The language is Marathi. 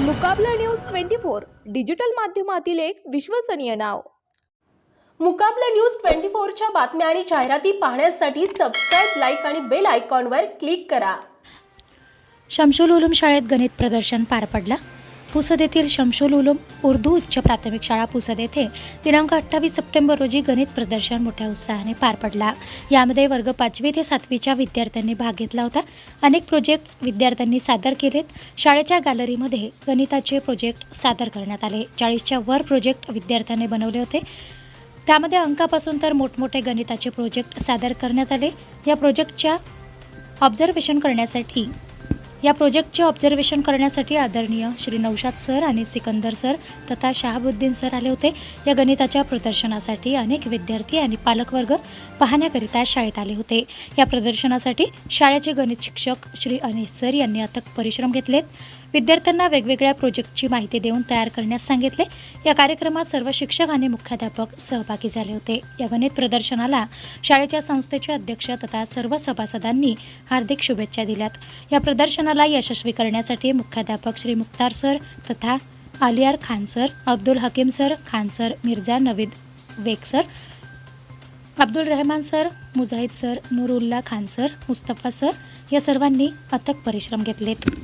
Muqabla news twenty four digital माध्यमातील एक विश्वसनीय नाव. मुकाबला न्यूज ट्वेंटी फोरच्या बातम्या आणि जाहिराती पाहण्यासाठी सबस्क्राईब लाईक आणि बेल आयकॉनवर क्लिक करा. शमशुल उलूम शाळेत गणित प्रदर्शन पार पडला. पुसद येथील शमशुल उलूम उर्दू उच्च प्राथमिक शाळा पुसद येथे दिनांक अठ्ठावीस सप्टेंबर रोजी गणित प्रदर्शन मोठ्या उत्साहाने पार पडला. यामध्ये वर्ग पाचवी ते सातवीच्या विद्यार्थ्यांनी भाग घेतला होता. अनेक प्रोजेक्ट्स विद्यार्थ्यांनी सादर केलेत. शाळेच्या गॅलरीमध्ये गणिताचे प्रोजेक्ट सादर करण्यात आले. चाळीसच्या वर प्रोजेक्ट विद्यार्थ्यांनी बनवले होते. त्यामध्ये अंकापासून तर मोठमोठे गणिताचे प्रोजेक्ट सादर करण्यात आले. या प्रोजेक्टच्या ऑब्झर्वेशन करण्यासाठी या प्रोजेक्टचे ऑब्झर्वेशन करण्यासाठी आदरणीय श्री नौशाद सर आणि सिकंदर सर तथा शहाबुद्दीन सर आले होते. या गणिताच्या प्रदर्शनासाठी अनेक विद्यार्थी आणि पालकवर्ग पाहण्याकरिता शाळेत आले होते. या प्रदर्शनासाठी शाळेचे गणित शिक्षक श्री अनिश सर यांनी अथक परिश्रम घेतलेत. विद्यार्थ्यांना वेगवेगळ्या प्रोजेक्टची माहिती देऊन तयार करण्यास सांगितले. या कार्यक्रमात सर्व शिक्षक आणि मुख्याध्यापक सहभागी झाले होते. या गणित प्रदर्शनाला शाळेच्या संस्थेचे अध्यक्ष तथा सर्व सभासदांनी हार्दिक शुभेच्छा दिल्यात. या प्रदर्शनाला यशस्वी करण्यासाठी मुख्याध्यापक श्री मुख्तार सर तथा Aliyar Khan sir Abdul Hakim sir Khan sir Mirza Navid Baig sir Abdul Rahman sir Mujahid sir Nurullah Khan sir Mustafa sir या सर्वांनी अथक परिश्रम घेतलेत.